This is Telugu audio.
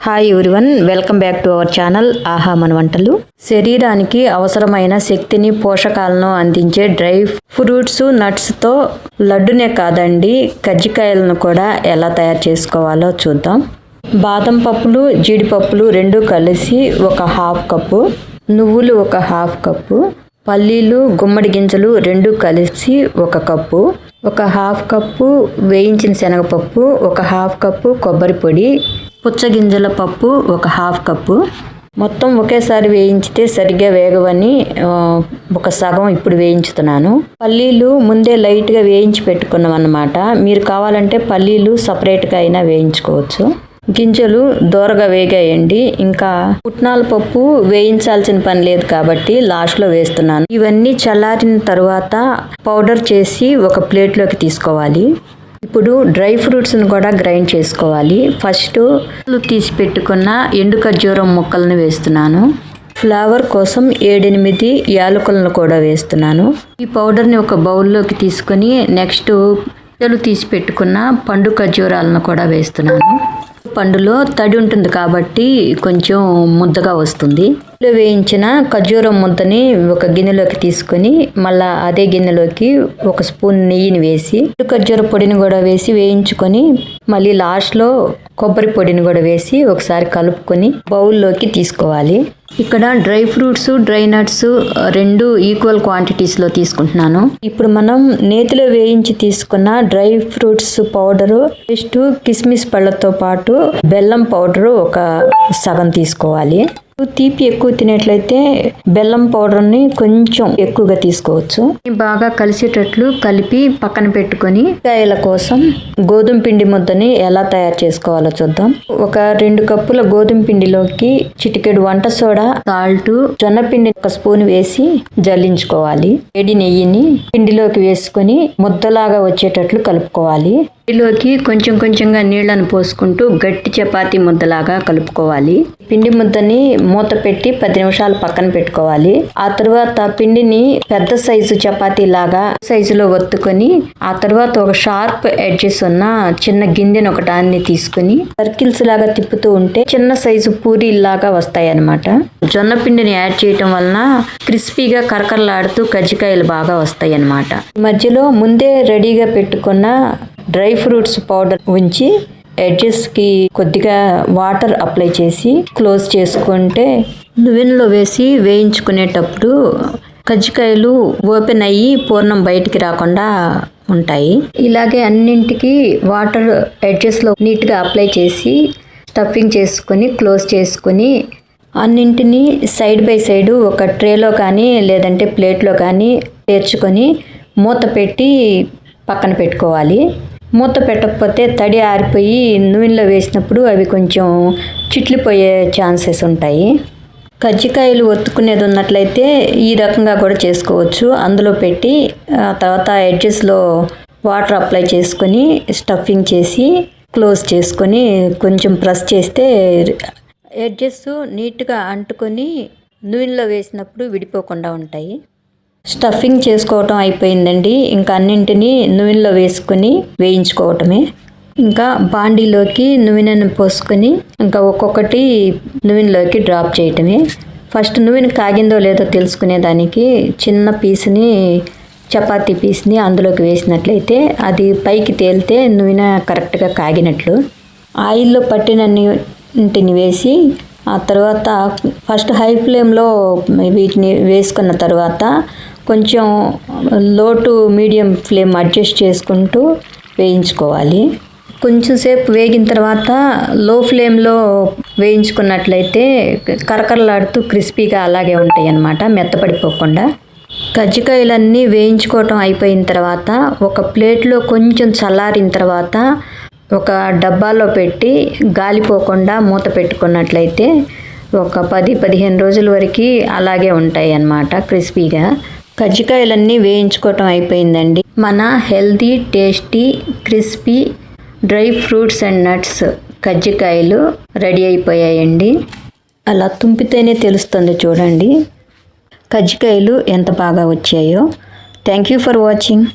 Hi everyone welcome back to our channel ఆహా మన వంటలు శరీరానికి అవసరమైన శక్తిని పోషకాలను అందించే డ్రై ఫ్రూట్స్ నట్స్తో లడ్డునే కాదండి కజ్జికాయలను కూడా ఎలా తయారు చేసుకోవాలో చూద్దాం. బాదం పప్పులు జీడిపప్పులు రెండు కలిసి ఒక హాఫ్ కప్పు నువ్వులు ఒక హాఫ్ కప్పు పల్లీలు గుమ్మడి గింజలు రెండు కలిసి ఒక కప్పు ఒక హాఫ్ కప్పు వేయించిన శనగపప్పు ఒక హాఫ్ కప్పు కొబ్బరి పొడి పుచ్చగింజల పప్పు ఒక హాఫ్ కప్పు. మొత్తం ఒకేసారి వేయించితే సరిగ్గా వేగవని ఒక సగం ఇప్పుడు వేయించుతున్నాను. పల్లీలు ముందే లైట్గా వేయించి పెట్టుకున్నాం అన్నమాట మీరు కావాలంటే పల్లీలు సపరేట్గా అయినా వేయించుకోవచ్చు. గింజలు దోరగా వేగాయండి. ఇంకా పుట్నాల పప్పు వేయించాల్సిన పని లేదు కాబట్టి లాస్ట్లో వేస్తున్నాను. ఇవన్నీ చల్లారిన తర్వాత పౌడర్ చేసి ఒక ప్లేట్లోకి తీసుకోవాలి. ఇప్పుడు డ్రై ఫ్రూట్స్ని కూడా గ్రైండ్ చేసుకోవాలి. ఫస్ట్ తీసి పెట్టుకున్న ఎండు ఖర్జూరం ముక్కలను వేస్తున్నాను. ఫ్లేవర్ కోసం ఏడెనిమిది యాలకులను కూడా వేస్తున్నాను. ఈ పౌడర్ని ఒక బౌల్లోకి తీసుకొని నెక్స్ట్ తీసి పెట్టుకున్న పండు ఖర్జూరాలను కూడా వేస్తున్నాను. పండులో తడి ఉంటుంది కాబట్టి కొంచెం ముద్దగా వస్తుంది. ఇందులో వేయించిన ఖర్జూరం ముద్దని ఒక గిన్నెలోకి తీసుకొని మళ్ళా అదే గిన్నెలోకి ఒక స్పూన్ నెయ్యిని వేసి ఖర్జూర పొడిని కూడా వేసి వేయించుకొని మళ్ళీ లాస్ట్లో కొబ్బరి పొడిని కూడా వేసి ఒకసారి కలుపుకొని బౌల్లోకి తీసుకోవాలి. ఇక్కడ డ్రై ఫ్రూట్స్ డ్రై నట్స్ రెండు ఈక్వల్ క్వాంటిటీస్లో తీసుకుంటున్నాను. ఇప్పుడు మనం నేతిలో వేయించి తీసుకున్న డ్రై ఫ్రూట్స్ పౌడరు నెక్స్ట్ కిస్మిస్ పళ్ళతో పాటు బెల్లం పౌడరు ఒక సగం తీసుకోవాలి. తీపి ఎక్కువ తినేట్లయితే బెల్లం పౌడర్ని కొంచెం ఎక్కువగా తీసుకోవచ్చు. బాగా కలిసేటట్లు కలిపి పక్కన పెట్టుకొని కాయల కోసం గోధుమ పిండి ముద్దని ఎలా తయారు చేసుకోవాలో చూద్దాం. ఒక రెండు కప్పుల గోధుమ పిండిలోకి చిటికెడు వంట సోడా సాల్ట్ జొన్న పిండి ఒక స్పూన్ వేసి జల్లించుకోవాలి. వేడి నెయ్యిని పిండిలోకి వేసుకొని ముద్దలాగా వచ్చేటట్లు కలుపుకోవాలి. పిండిలోకి కొంచెం కొంచెంగా నీళ్ళను పోసుకుంటూ గట్టి చపాతీ ముద్దలాగా కలుపుకోవాలి. పిండి ముద్దని మూత పెట్టి పది నిమిషాలు పక్కన పెట్టుకోవాలి. ఆ తర్వాత పిండిని పెద్ద సైజు చపాతీ లాగా సైజులో ఒత్తుకొని ఆ తర్వాత ఒక షార్ప్ ఎడ్జెస్ ఉన్న చిన్న గిన్నెను ఒకటాన్ని తీసుకుని సర్కిల్స్ లాగా తిప్పుతూ ఉంటే చిన్న సైజు పూరీ లాగా వస్తాయి అనమాట జొన్న పిండిని యాడ్ చేయటం వలన క్రిస్పీగా కరకరలాడుతూ కజ్జికాయలు బాగా వస్తాయి అనమాట మధ్యలో ముందే రెడీగా పెట్టుకున్న డ్రై ఫ్రూట్స్ పౌడర్ ఉంచి ఎడ్జెస్కి కొద్దిగా వాటర్ అప్లై చేసి క్లోజ్ చేసుకుంటే నువ్వెన్లో వేసి వేయించుకునేటప్పుడు కజ్జికాయలు ఓపెన్ అయ్యి పూర్ణం బయటికి రాకుండా ఉంటాయి. ఇలాగే అన్నింటికి వాటర్ ఎడ్జెస్లో నీట్గా అప్లై చేసి స్టఫింగ్ చేసుకొని క్లోజ్ చేసుకొని అన్నింటినీ సైడ్ బై సైడ్ ఒక ట్రేలో కానీ లేదంటే ప్లేట్లో కానీ పేర్చుకొని మూత పెట్టి పక్కన పెట్టుకోవాలి. మూత పెట్టకపోతే తడి ఆరిపోయి నూనెలో వేసినప్పుడు అవి కొంచెం చిట్లిపోయే ఛాన్సెస్ ఉంటాయి. కజ్జికాయలు ఒత్తుకునేది ఉన్నట్లయితే ఈ రకంగా కూడా చేసుకోవచ్చు. అందులో పెట్టి తర్వాత ఎడ్జెస్లో వాటర్ అప్లై చేసుకొని స్టఫింగ్ చేసి క్లోజ్ చేసుకొని కొంచెం ప్రెస్ చేస్తే ఎడ్జెస్ నీట్గా అంటుకొని నూనెలో వేసినప్పుడు విడిపోకుండా ఉంటాయి. స్టఫింగ్ చేసుకోవటం అయిపోయిందండి. ఇంకా అన్నింటినీ నూనెలో వేసుకొని వేయించుకోవటమే. ఇంకా బాండీలోకి నూనెను పోసుకొని ఇంకా ఒక్కొక్కటి నూనెలోకి డ్రాప్ చేయటమే. ఫస్ట్ నూనె కాగిందో లేదో తెలుసుకునే దానికి చిన్న పీస్ని చపాతీ పీస్ని అందులోకి వేసినట్లయితే అది పైకి తేలితే నూనె కరెక్ట్గా కాగినట్లు. ఆయిల్లో పట్టినన్నింటిని వేసి ఆ తర్వాత ఫస్ట్ హై ఫ్లేమ్లో వీటిని వేసుకున్న తర్వాత కొంచెం లో టు మీడియం ఫ్లేమ్ అడ్జస్ట్ చేసుకుంటూ వేయించుకోవాలి. కొంచెం సేపు వేగిన తర్వాత లో ఫ్లేమ్లో వేయించుకున్నట్లయితే కరకరలాడుతూ క్రిస్పీగా అలాగే ఉంటాయి అన్నమాట మెత్తపడిపోకుండా. కజ్జికాయలన్నీ వేయించుకోవటం అయిపోయిన తర్వాత ఒక ప్లేట్లో కొంచెం చల్లారిన తర్వాత ఒక డబ్బాలో పెట్టి గాలిపోకుండా మూత పెట్టుకున్నట్లయితే ఒక పది పదిహేను రోజుల వరకు అలాగే ఉంటాయి అన్నమాట క్రిస్పీగా. కజ్జికాయలన్నీ వేయించుకోవటం అయిపోయిందండి. మన healthy tasty crispy dry fruits and nuts కజ్జికాయలు రెడీ అయిపోయాయండి. అలా తుంపితేనే తెలుస్తుంది చూడండి. కజ్జికాయలు ఎంత బాగా వచ్చాయో. Thank you for watching